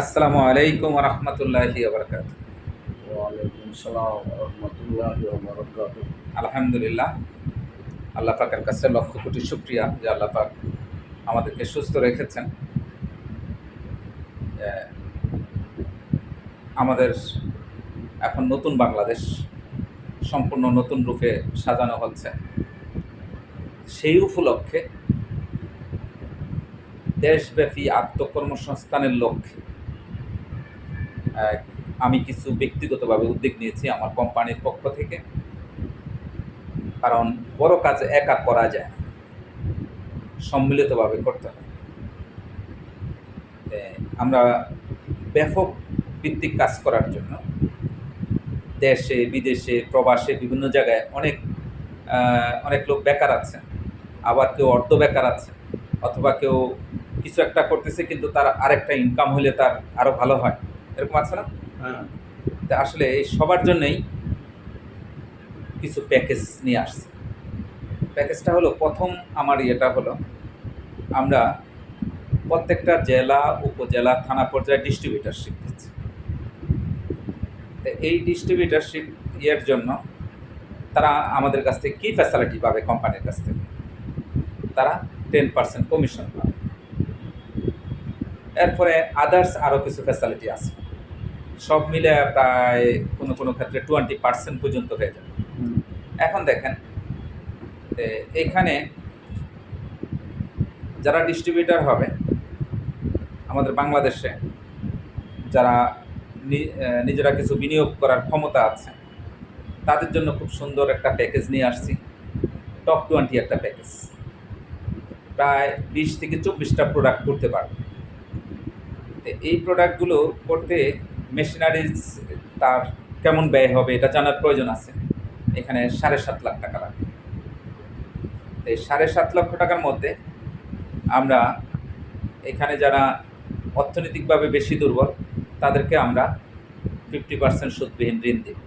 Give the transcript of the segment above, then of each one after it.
আসসালামু আলাইকুম রহমতুল্লাহি আবরকাত আলহামদুলিল্লাহ। আল্লাহ পাকের কাছে লক্ষ কোটি শুক্রিয়া যে আল্লাহ পাক আমাদেরকে সুস্থ রেখেছেন। আমাদের এখন নতুন বাংলাদেশ সম্পূর্ণ নতুন রূপে সাজানো হচ্ছে। সেই উপলক্ষে দেশব্যাপী আত্মকর্মসংস্থানের লক্ষ্যে আমি কিছু ব্যক্তিগতভাবে উদ্যোগ নিয়েছি আমার কোম্পানির পক্ষ থেকে। কারণ বড় কাজ একা করা যায় না। সম্মিলিতভাবে করতে হয়। আমরা ব্যাপক ভিত্তিক কাজ করার জন্য দেশে, বিদেশে, প্রবাসে বিভিন্ন জায়গায় অনেক অনেক লোক বেকার আছে। আবার কেউ অর্ধ বেকার আছে অথবা কেউ কিছু একটা করতেছে কিন্তু তার আরেকটা ইনকাম হলে তার আরও ভালো হয়। এরকম আছে না? হ্যাঁ। তা আসলে এই সবার জন্যই কিছু প্যাকেজ নিয়ে আসছে। প্যাকেজটা হলো প্রথম আমার ইয়েটা হলো আমরা প্রত্যেকটা জেলা উপজেলা থানা পর্যায়ে ডিস্ট্রিবিউটারশিপ দিচ্ছি। তো এই ডিস্ট্রিবিউটারশিপ ইয়ের জন্য তারা আমাদের কাছ থেকে কী ফ্যাসিলিটি পাবে কোম্পানির কাছ থেকে? তারা টেন পার্সেন্ট কমিশন পাবে। এরপরে আদার্স আরও কিছু ফ্যাসিলিটি আছে। সব মিলে প্রায় কোনো কোনো ক্ষেত্রে টোয়েন্টি পার্সেন্ট পর্যন্ত হয়ে যাবে। এখন দেখেন এখানে যারা ডিস্ট্রিবিউটার হবে আমাদের বাংলাদেশে যারা নিজেরা কিছু বিনিয়োগ করার ক্ষমতা আছে তাদের জন্য খুব সুন্দর একটা প্যাকেজ নিয়ে আসছি। টপ টোয়েন্টি একটা প্যাকেজ প্রায় বিশ থেকে চব্বিশটা প্রোডাক্ট করতে পারবে। এই প্রোডাক্টগুলো করতে মেশিনারিজ তার কেমন ব্যয় হবে এটা জানার প্রয়োজন আছে। এখানে সাড়ে সাত লাখ টাকা লাগবে এই সাড়ে সাত লক্ষ টাকার মধ্যে আমরা এখানে যারা অর্থনৈতিকভাবে বেশি দুর্বল, তাদেরকে আমরা ফিফটি পার্সেন্ট সুদবিহীন ঋণ দিব।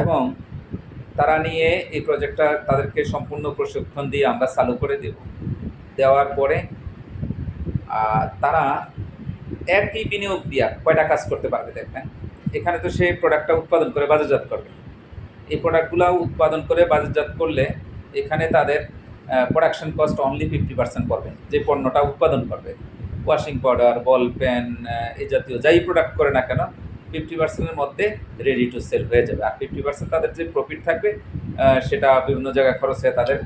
এবং তারা নিয়ে এই প্রজেক্টটা তাদেরকে সম্পূর্ণ প্রশিক্ষণ দিয়ে আমরা চালু করে দেব। দেওয়ার পরে তারা একই বিনিয়োগ দিয়া কয়টা কাজ করতে পারবে দেখবেন? এখানে তো সেই প্রোডাক্টটা উৎপাদন করে বাজারজাত করবে। এই প্রোডাক্টগুলো উৎপাদন করে বাজারজাত করলে এখানে তাদের production cost only fifty percent পড়বে। যে পণ্যটা উৎপাদন করবে। ওয়াশিং পাউডার বল পেন এই জাতীয় যাই প্রোডাক্ট করে না কেন ফিফটি পার্সেন্টের মধ্যে রেডি টু সেল হয়ে যাবে। আর ফিফটি পার্সেন্ট তাদের যে প্রফিট থাকবে সেটা বিভিন্ন জায়গায় খরচ হয়ে তাদের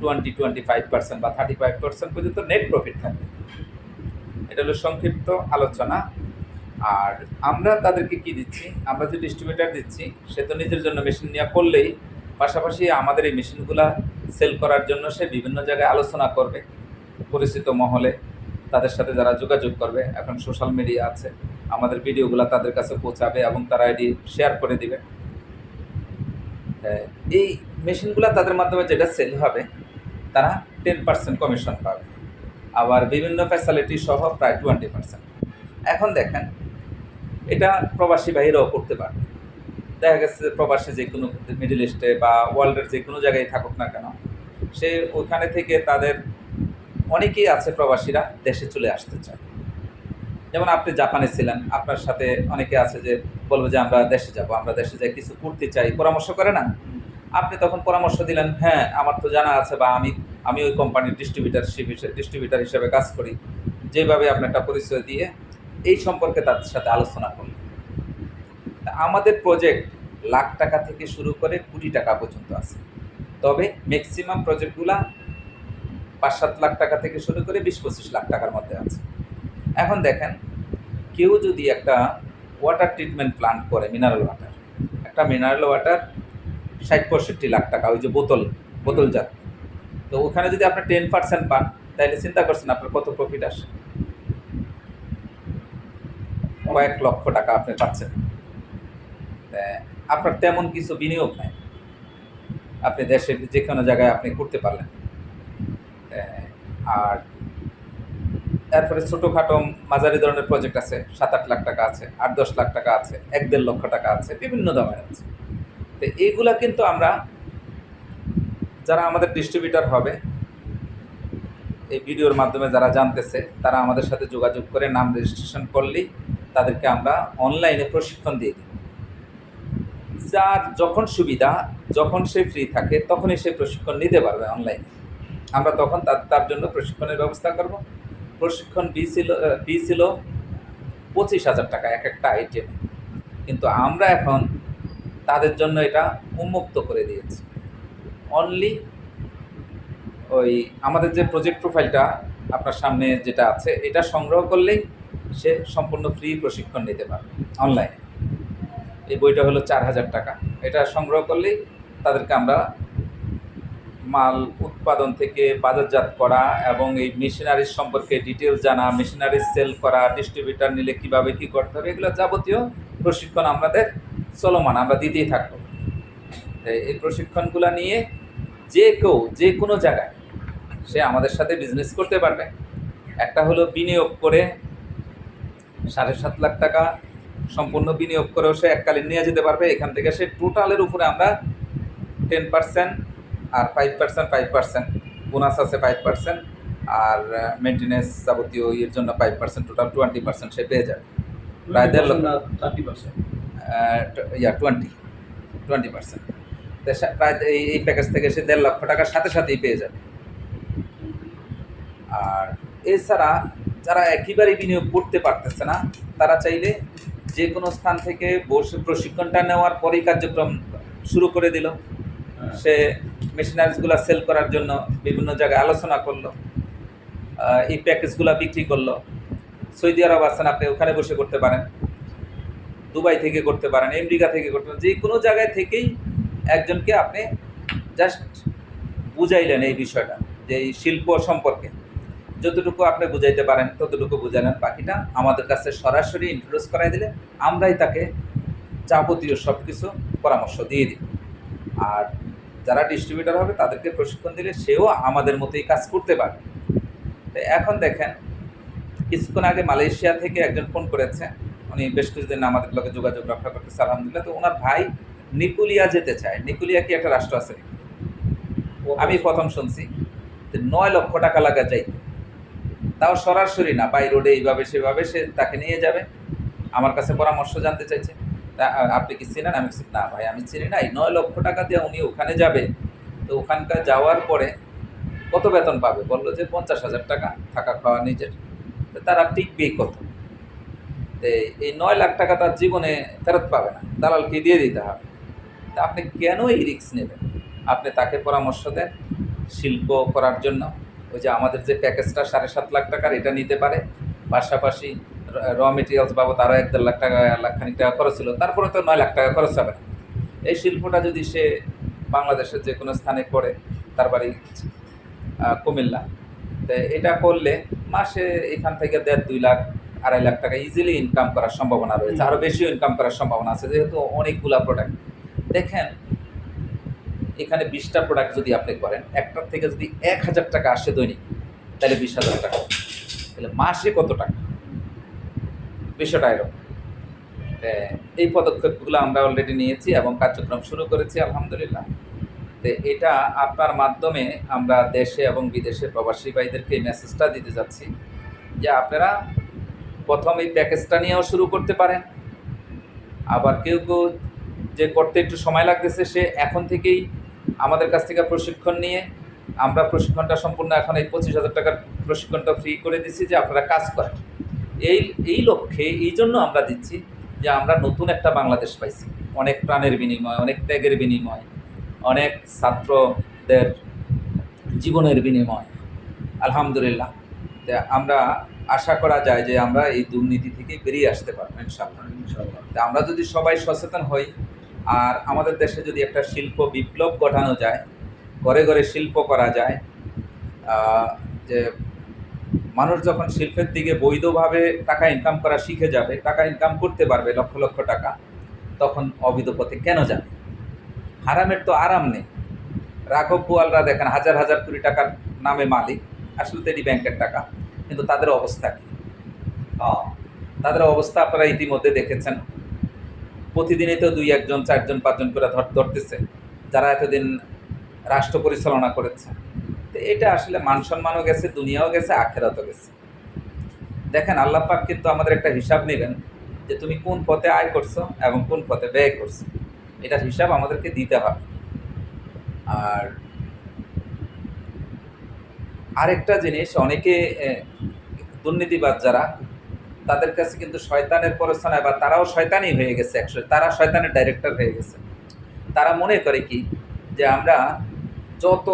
টোয়েন্টি টোয়েন্টি ফাইভ পার্সেন্ট বা থার্টি ফাইভ পার্সেন্ট পর্যন্ত নেট প্রফিট থাকবে। এটা হলো সংক্ষিপ্ত আলোচনা। আর আমরা তাদেরকে কি দিচ্ছি? আমরা যে ডিস্ট্রিবিউটার দিচ্ছি, সে তো নিজের জন্য মেশিন নেওয়া করলেই পাশাপাশি আমাদের এই মেশিনগুলো সেল করার জন্য সে বিভিন্ন জায়গায় আলোচনা করবে। পরিচিত মহলে তাদের সাথে যারা যোগাযোগ করবে, এখন সোশ্যাল মিডিয়া আছে, আমাদের ভিডিওগুলো তাদের কাছে পৌঁছাবে এবং তারা এটি শেয়ার করে দিবে। এই মেশিনগুলো তাদের মাধ্যমে যেটা সেল হবে, তারা টেন পার্সেন্ট কমিশন পাবে। আবার বিভিন্ন ফ্যাসিলিটি সহ প্রায় টোয়েন্টি পার্সেন্ট এখন দেখেন, এটা প্রবাসী বাহিরেও করতে পারবে দেখা গেছে প্রবাসী যে কোনো মিডিল ইস্টে বা ওয়ার্ল্ডের যে কোনো জায়গায় থাকুক না কেন, সে ওখানে থেকে তাদের অনেকেই আছে প্রবাসীরা দেশে চলে আসতে চায়। যেমন আপনি জাপানে ছিলেন, আপনার সাথে অনেকে আছে যে বলব যে আমরা দেশে যাব, আমরা দেশে যাই, কিছু করতে চাই, পরামর্শ করে না? আপনি তখন পরামর্শ দিলেন হ্যাঁ আমার তো জানা আছে বা আমি আমি ওই কোম্পানির ডিস্ট্রিবিউটারশিপ হিসেবে ডিস্ট্রিবিউটার হিসেবে কাজ করি। যেভাবে আপনি একটা পরিচয় দিয়ে এই সম্পর্কে তাদের সাথে আলোচনা করলেন। আমাদের প্রজেক্ট লাখ টাকা থেকে শুরু করে কোটি টাকা পর্যন্ত আছে। তবে ম্যাক্সিমাম প্রজেক্টগুলা পাঁচ সাত লাখ টাকা থেকে শুরু করে বিশ পঁচিশ লাখ টাকার মধ্যে আছে। এখন দেখেন, কেউ যদি একটা ওয়াটার ট্রিটমেন্ট প্লান্ট করে মিনারেল ওয়াটার একটা মিনারেল ওয়াটার ষাট পঁয়ষট্টি লাখ টাকা, ওই যে বোতল, বোতলজাত। তো ওখানে যদি আপনি টেন পার্সেন্ট পান তাহলে চিন্তা করছেন আপনার কত প্রফিট আসে? কয়েক লক্ষ টাকা আপনি পাচ্ছেন। আপনার তেমন কিছু বিনিয়োগ নাই। আপনি দেশের যে কোনো জায়গায় আপনি করতে পারলেন। আর তারপরে ছোটোখাটো মাঝারি ধরনের প্রজেক্ট আছে, সাত আট লাখ টাকা আছে, আট দশ লাখ টাকা আছে, এক দেড় লক্ষ টাকা আছে, বিভিন্ন দামের আছে। তো এইগুলা কিন্তু আমরা যারা আমাদের ডিস্ট্রিবিউটার হবে, এই ভিডিওর মাধ্যমে যারা জানতেছে, তারা আমাদের সাথে যোগাযোগ করে নাম রেজিস্ট্রেশন করলেই তাদেরকে আমরা অনলাইনে প্রশিক্ষণ দিয়ে দিই যার যখন সুবিধা, যখন সে ফ্রি থাকে, তখনই সে প্রশিক্ষণ নিতে পারবে অনলাইনে আমরা তখন তার জন্য প্রশিক্ষণের ব্যবস্থা করব। প্রশিক্ষণ ফি ছিল পঁচিশ হাজার টাকা এক একটা আইটেম কিন্তু আমরা এখন তাদের জন্য এটা উন্মুক্ত করে দিয়েছি। অনলি ওই আমাদের যে প্রজেক্ট প্রোফাইলটা আপনার সামনে যেটা আছে, এটা সংগ্রহ করলেই সে সম্পূর্ণ ফ্রি প্রশিক্ষণ নিতে পারবে অনলাইনে এই বইটা হলো চার হাজার টাকা। এটা সংগ্রহ করলেই তাদেরকে আমরা মাল উৎপাদন থেকে বাজারজাত করা এবং এই মেশিনারিজ সম্পর্কে ডিটেলস জানা মেশিনারিজ সেল করা ডিস্ট্রিবিউটার নিলে কীভাবে কি করতে হবে, এগুলো যাবতীয় প্রশিক্ষণ আমাদের চলমান আমরা দিতেই থাকব। এই প্রশিক্ষণগুলো নিয়ে যে কেউ যে কোনো জায়গায় সে আমাদের সাথে বিজনেস করতে পারবে। একটা হলো বিনিয়োগ করে সাড়ে সাত লাখ টাকা সম্পূর্ণ বিনিয়োগ করেও সে এককালীন নিয়ে যেতে পারবে। এখান থেকে সে টোটালের উপরে আমরা টেন পার্সেন্ট আর five percent five percent bonus আছে ফাইভ পার্সেন্ট আর মেনটেনেন্স যাবতীয় ইয়ের জন্য five percent total twenty percent সে পেয়ে যাবে। প্রায় দেড় লক্ষ। থার্টি পার্সেন্ট ইয়া টোয়েন্টি টোয়েন্টি পার্সেন্ট প্রায় এই এই প্যাকেজ থেকে সে দেড় লক্ষ টাকার সাথে সাথেই পেয়ে যাবে। আর এছাড়া যারা একেবারেই বিনিয়োগ করতে পারতেছে না তারা চাইলে যে কোনো স্থান থেকে বসে প্রশিক্ষণটা নেওয়ার পরেই কার্যক্রম শুরু করে দিল। সে মেশিনারিজগুলো সেল করার জন্য বিভিন্ন জায়গায় আলোচনা করল এই প্যাকেজগুলো বিক্রি করল। সৌদি আরব আছেন আপনি ওখানে বসে করতে পারেন। দুবাই থেকে করতে পারেন, আমেরিকা থেকে করতে পারেন, যে কোনো জায়গায় থেকেই একজনকে আপনি জাস্ট বুঝাইলেন এই বিষয়টা, যে এই শিল্প সম্পর্কে। যতটুকু আপনি বুঝাইতে পারেন, ততটুকু বুঝালেন বাকিটা আমাদের কাছে সরাসরি ইন্ট্রোডিউস করাই দিলে আমরাই তাকে যাবতীয় সব কিছু পরামর্শ দিয়ে দিই। আর যারা ডিস্ট্রিবিউটর হবে, তাদেরকে প্রশিক্ষণ দিলে সেও আমাদের মতোই কাজ করতে পারে। এখন দেখেন, কিছুক্ষণ আগে মালয়েশিয়া থেকে একজন ফোন করেছে উনি বেশ কিছুদিন আমাদের লোকে যোগাযোগ রক্ষা করতেছে আলহামদুলিল্লাহ। তো ওনার ভাই নিকুলিয়া যেতে চায়। নিকুলিয়া কি একটা রাষ্ট্র আছে? আমি প্রথম শুনছি। যে নয় লক্ষ টাকা লাগা যাই তাও সরাসরি না বাই রোডে এইভাবে সেভাবে সে তাকে নিয়ে যাবে। আমার কাছে পরামর্শ জানতে চাইছে। তা, আপনি কি চিনেন? আমি না ভাই আমি চিনি না। এই নয় লক্ষ টাকা দিয়ে উনি ওখানে যাবে। তো ওখানকার যাওয়ার পরে কত বেতন পাবে? বলল যে পঞ্চাশ হাজার টাকা থাকা খাওয়া নিজের। তো তারা টিকবে কত? এই নয় লাখ টাকা তার জীবনে ফেরত পাবে না। দালালকে দিয়ে দিতে হবে। তা আপনি কেন এই রিস্ক নেবেন? আপনি তাকে পরামর্শ দেন শিল্প করার জন্য। ওই যে আমাদের যে প্যাকেজটা সাড়ে সাত লাখ টাকার, এটা নিতে পারে। পাশাপাশি র মেটেরিয়ালস বাবদ আরও এক দেড় লাখ টাকা লাখ খানিক টাকা খরচ ছিল তারপরে তো নয় লাখ টাকা খরচ হবে না। এই শিল্পটা যদি সে বাংলাদেশের যে কোনো স্থানে করে, তার বাড়ি কুমিল্লা, তো এটা করলে মাসে এখান থেকে দেড় দুই লাখ আড়াই লাখ টাকা ইজিলি ইনকাম করার সম্ভাবনা রয়েছে। আরও বেশিও ইনকাম করার সম্ভাবনা আছে, যেহেতু অনেকগুলা প্রোডাক্ট দেখেন, এখানে বিশটা প্রোডাক্ট যদি আপনি করেন, একটার থেকে যদি এক হাজার টাকা আসে দৈনিক, তাহলে বিশ হাজার টাকা। তাহলে মাসে কত টাকা? বিষয়টা এরকম। এই পদক্ষেপগুলো আমরা অলরেডি নিয়েছি এবং কার্যক্রম শুরু করেছি, আলহামদুলিল্লাহ। তো, এটা আপনার মাধ্যমে আমরা দেশে এবং বিদেশে প্রবাসী ভাইদেরকে মেসেজটা দিতে যাচ্ছি যে আপনারা প্রথম এই প্যাকেজটা নিয়েও শুরু করতে পারেন। আবার কেউ কেউ যে করতে একটু সময় লাগতেছে, সে এখন থেকেই আমাদের কাছ থেকে প্রশিক্ষণ নিয়ে, আমরা প্রশিক্ষণটা সম্পূর্ণ এখন এই পঁচিশ হাজার টাকার প্রশিক্ষণটা ফ্রি করে দিচ্ছি যে আপনারা কাজ করেন। এই এই লক্ষ্যে, এই জন্য আমরা দিচ্ছি যে আমরা নতুন একটা বাংলাদেশ পাইছি। অনেক প্রাণের বিনিময়, অনেক ত্যাগের বিনিময়, অনেক ছাত্রদের জীবনের বিনিময়। আলহামদুলিল্লাহ। আমরা আশা করা যায় যে আমরা এই দুর্নীতি থেকে বেরিয়ে আসতে পারব তা আমরা যদি সবাই সচেতন হই আর আমাদের দেশে যদি একটা শিল্প বিপ্লব ঘটানো যায় ঘরে ঘরে শিল্প করা যায় যে মানুষ যখন শিল্পের দিকে বৈধভাবে টাকা ইনকাম করা শিখে যাবে টাকা ইনকাম করতে পারবে লক্ষ লক্ষ টাকা তখন অবৈধ পথে কেন যাবে? হারামের তো আরাম নেই। রাঘব বোয়ালরা দেখেন হাজার হাজার কোটি টাকার নামে মালিক আসলে তো এটি ব্যাংকের টাকা। কিন্তু তাদের অবস্থা কি? তাদের অবস্থা আপনারা ইতিমধ্যে দেখেছেন। প্রতিদিনই তো দুই একজন, চারজন, পাঁচজন করে ধর, ধরতেছে, যারা এতদিন রাষ্ট্র পরিচালনা করেছে। তো এটা আসলে মান সম্মানও গেছে, দুনিয়াও গেছে, আখেরাতও গেছে। দেখেন, আল্লাহ পাক কিন্তু আমাদের একটা হিসাব নেবেন যে তুমি কোন পথে আয় করছ এবং কোন পথে ব্যয় করছ। এটার হিসাব আমাদেরকে দিতে হবে। আর আরেকটা জিনিস, অনেকে দুর্নীতিবাদ যারা, তাদের কাছে কিন্তু শয়তানের পরস্থানায় বা তারাও শয়তানই হয়ে গেছে একশো তারা শয়তানের ডাইরেক্টর হয়ে গেছে। তারা মনে করে কি? যে আমরা যত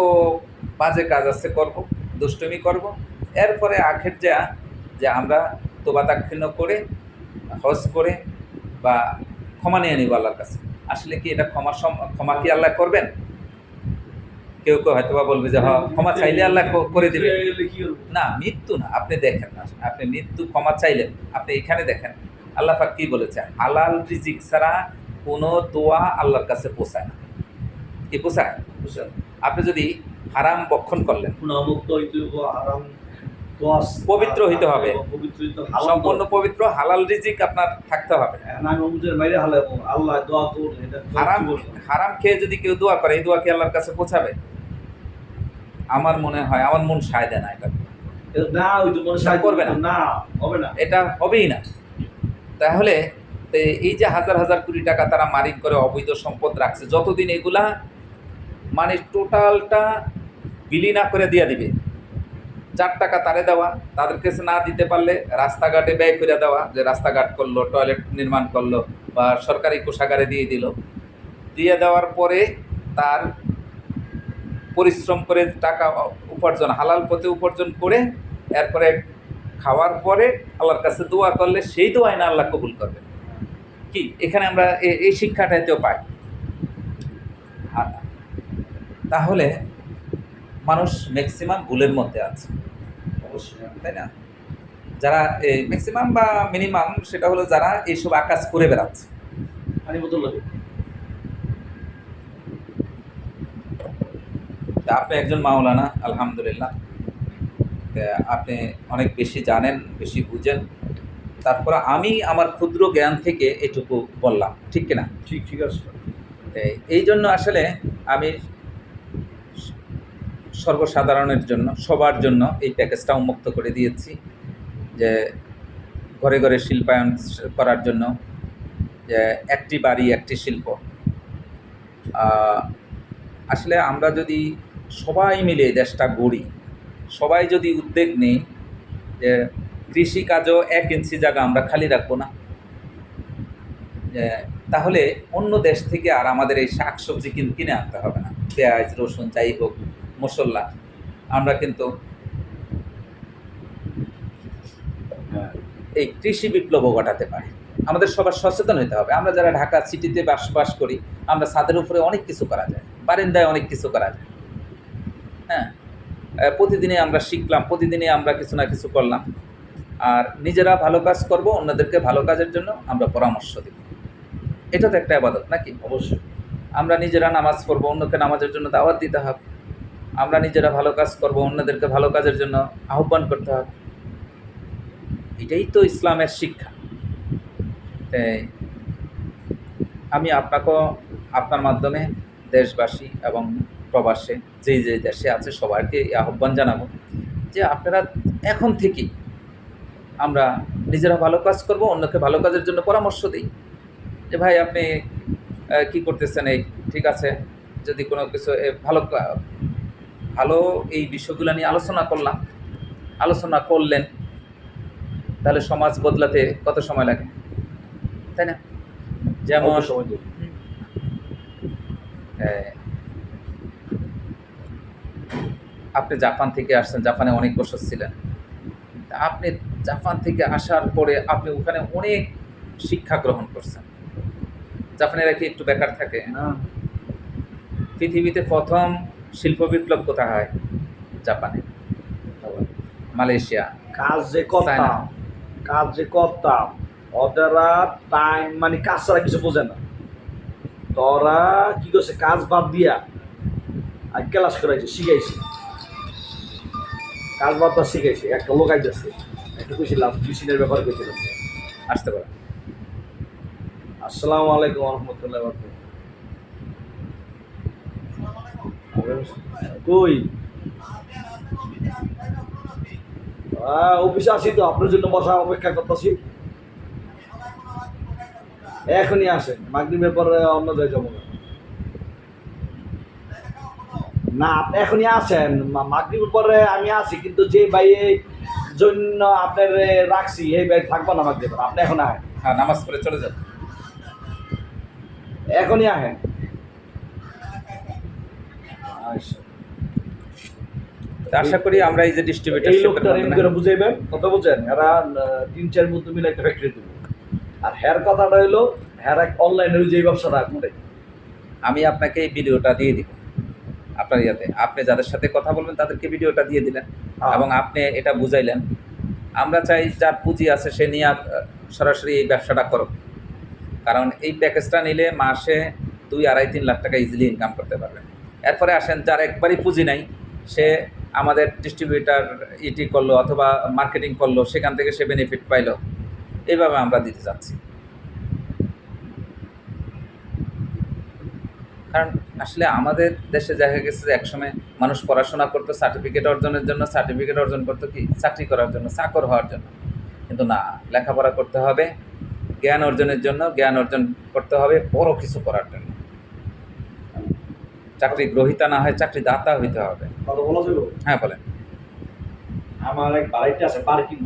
বাজে কাজ আছে করব, দুষ্টুমি করব, এরপরে আখের যা, যে আমরা তোবা দাক্ষিণ্য করে, হজ করে বা ক্ষমা নিয়ে নিব আল্লাহর কাছে। আসলে কি এটা ক্ষমা ক্ষমা কি আল্লাহ করবেন? কেউ কেউ হয়তো বা বলবে যে হ্যাঁ ক্ষমা চাইলে আল্লাহ করে দিবে। না মৃত্যু না আপনি দেখেন না। আপনি মৃত্যু ক্ষমা চাইলেন আপনি এখানে দেখেন। আল্লাহ পাক কি বলেছে? হালাল রিজিক ছাড়া কোনো দোয়া আল্লাহর কাছে পৌঁছায় না। কি পোষায় আপনি যদি হারাম বক্ষণ করলেন হারাম পবিত্র হইতে হবে। সম্পূর্ণ পবিত্র হালাল রিজিক আপনার থাকতে হবে। হ্যাঁ, হারাম হারাম খেয়ে যদি কেউ দোয়া করে এই দোয়া কি আল্লাহর কাছে পৌঁছাবে? আমার মনে হয় আমার মন সায় দেয় না এটা না ওই তো মনে সাহায্য করবে না। না হবে না। এটা হবেই না। তাহলে এই যে হাজার হাজার কোটি টাকা তারা মারিক করে অবৈধ সম্পদ রাখছে যতদিন এগুলা মানে টোটালটা বিলি না করে দিয়ে দিবে চার টাকা তারে দেওয়া তাদের কাছে না দিতে পারলে রাস্তাঘাটে ব্যয় করে দেওয়া যে রাস্তাঘাট করল টয়লেট নির্মাণ করল বা সরকারি কোষাগারে দিয়ে দিল দিয়ে দেওয়ার পরে তার পরিশ্রম করে টাকা উপার্জন, হালাল পথে উপার্জন করে এরপরে খাওয়ার পরে আল্লাহর কাছে দোয়া করলে সেই দোয়াই না আল্লাহ কবুল করবে কি? এখানে আমরা এই শিক্ষাটাতেও পাই। আর তাহলে মানুষ ম্যাক্সিমাম ভুলের মধ্যে আছে। হ্যাঁ। তাই না? যারা ম্যাক্সিমাম বা মিনিমাম সেটা হলো যারা এইসব আকাশ করে বেড়াচ্ছে পানি বোতল লাগে তা আপনি একজন মাওলানা আলহামদুলিল্লাহ। আপনি অনেক বেশি জানেন বেশি বুঝেন। তারপরে আমি আমার ক্ষুদ্র জ্ঞান থেকে এটুকু বললাম ঠিক কিনা? ঠিক ঠিক আছে। এই- এই জন্য আসলে আমি সর্বসাধারণের জন্য সবার জন্য এই প্যাকেজটা উন্মুক্ত করে দিয়েছি। যে ঘরে ঘরে শিল্পায়ন করার জন্য যে একটি বাড়ি একটি শিল্প। আসলে আমরা যদি সবাই মিলে দেশটা গড়ি। সবাই যদি উদ্যোগ নেই যে কৃষিকাজও এক ইঞ্চি জায়গা আমরা খালি রাখব না তাহলে অন্য দেশ থেকে আর আমাদের এই শাক সবজি কিন, কিনে আনতে হবে না। পেঁয়াজ, রসুন, যাই হোক, মশলা, আমরা কিন্তু এই কৃষি বিপ্লব ঘটাতে পারি। আমাদের সবার সচেতন হতে হবে। আমরা যারা ঢাকা সিটিতে বসবাস করি, আমরা ছাদের উপরে অনেক কিছু করা যায়, বারিন্দায় অনেক কিছু করা যায়। প্রতিদিনে আমরা শিখলাম প্রতিদিনে আমরা কিছু না কিছু করলাম। আর নিজেরা ভালো কাজ করব অন্যদেরকে ভালো কাজের জন্য আমরা পরামর্শ দিব। এটা তো একটা আবাদত নাকি? অবশ্যই। আমরা নিজেরা নামাজ পড়ব অন্যকে নামাজের জন্য দাওয়াত দিতে হবে। আমরা নিজেরা ভালো কাজ করব অন্যদেরকে ভালো কাজের জন্য আহ্বান করতে হবে। এটাই তো ইসলামের শিক্ষা। তাই আমি আপনাকেও আপনার মাধ্যমে দেশবাসী এবং প্রবাসে যে যে দেশে আছে সবাইকে আহ্বান জানাব যে আপনারা এখন থেকেই আমরা নিজেরা ভালো কাজ করব অন্যকে ভালো কাজের জন্য পরামর্শ দিই। যে ভাই আপনি কি করতেছেন এই? ঠিক আছে যদি কোনো কিছু ভালো ভালো এই বিষয়গুলো নিয়ে আলোচনা করলাম আলোচনা করলেন তাহলে সমাজ বদলাতে কত সময় লাগে? তাই না? যেমন সময় দিন। আহ, আপনি জাপান থেকে আসছেন জাপানে অনেক বছর ছিলেন। আপনি জাপান থেকে আসার পরে আপনি ওখানে অনেক শিক্ষা গ্রহণ করছেন। জাপানেরা কি একটু বেকার থাকে? পৃথিবীতে প্রথম শিল্প বিপ্লব কোথায় হয়? জাপানে। মালয়েশিয়া। কাজ যে করতাম কাজ যে করতাম ওদেরা টাইম মানে কাজ ছাড়া কিছু বোঝে না। তোরা কি করছে? কাজ বাদ দিয়া আর ক্লাস করাইছে শিখাইছে। কাজ দেওয়া শিখাইছে একটা লোক আইতেছে, একটু কইছিলাম মেশিনের ব্যাপার কইছিলাম আসতে পারে আসসালামু আলাইকুম রহমতুল্লাহ কই? অফিসে আসি তো, আপনার জন্য বসা অপেক্ষা করতেছি। এখনই আসেন, মাগরিবের পরে অন্য জায়গায় যাব না। না আপনি এখনই আসেন মা- মাগরিবের পরে আমি আছি কিন্তু যে ভাইয়ের জন্য আপনার রাখছি এই ভাই থাকব না মাগরিবের আপনি এখন আহেন। হ্যাঁ নামাজ পড়ে চলে যান। এখনই আহেন। আশা করি আমরা এই যে এই লোকটা এমনি করে বুঝাইবেন? কথা বুঝেন? এরা তিন চার মধ্যে মিলে একটা ফ্যাক্টরি দেবে। আর হ্যার কথাটা হইল হ্যার এক অনলাইনে যে ব্যবসাটা করে। আমি আপনাকে এই ভিডিওটা দিয়ে দিব। আপনার ইয়াতে। আপনি যাদের সাথে কথা বলবেন তাদেরকে ভিডিওটা দিয়ে দিলেন হ্যাঁ। এবং আপনি এটা বুঝাইলেন। আমরা চাই যার পুঁজি আছে সে নিয়ে সরাসরি এই ব্যবসাটা করো কারণ এই প্যাকেজটা নিলে মাসে দুই আড়াই তিন লাখ টাকা ইজিলি ইনকাম করতে পারবেন এরপরে আসেন যার একবারই পুঁজি নাই সে আমাদের ডিস্ট্রিবিউটার ইটি করল অথবা মার্কেটিং করল সেখান থেকে সে বেনিফিট পাইলো। এইভাবে আমরা দিতে যাচ্ছি। কারণ আসলে আমাদের দেশে দেখা গেছে যে একসময় মানুষ পড়াশোনা করতো সার্টিফিকেট অর্জনের জন্য সার্টিফিকেট অর্জন করতো কি? চাকরি করার জন্য চাকর হওয়ার জন্য। কিন্তু না লেখাপড়া করতে হবে জ্ঞান অর্জনের জন্য জ্ঞান অর্জন করতে হবে বড় কিছু করার জন্য। চাকরি গ্রহিতা না হয় চাকরি দাতা হইতে হবে। হ্যাঁ বলেন। আমার এক বাড়িতে আছে পার্কিং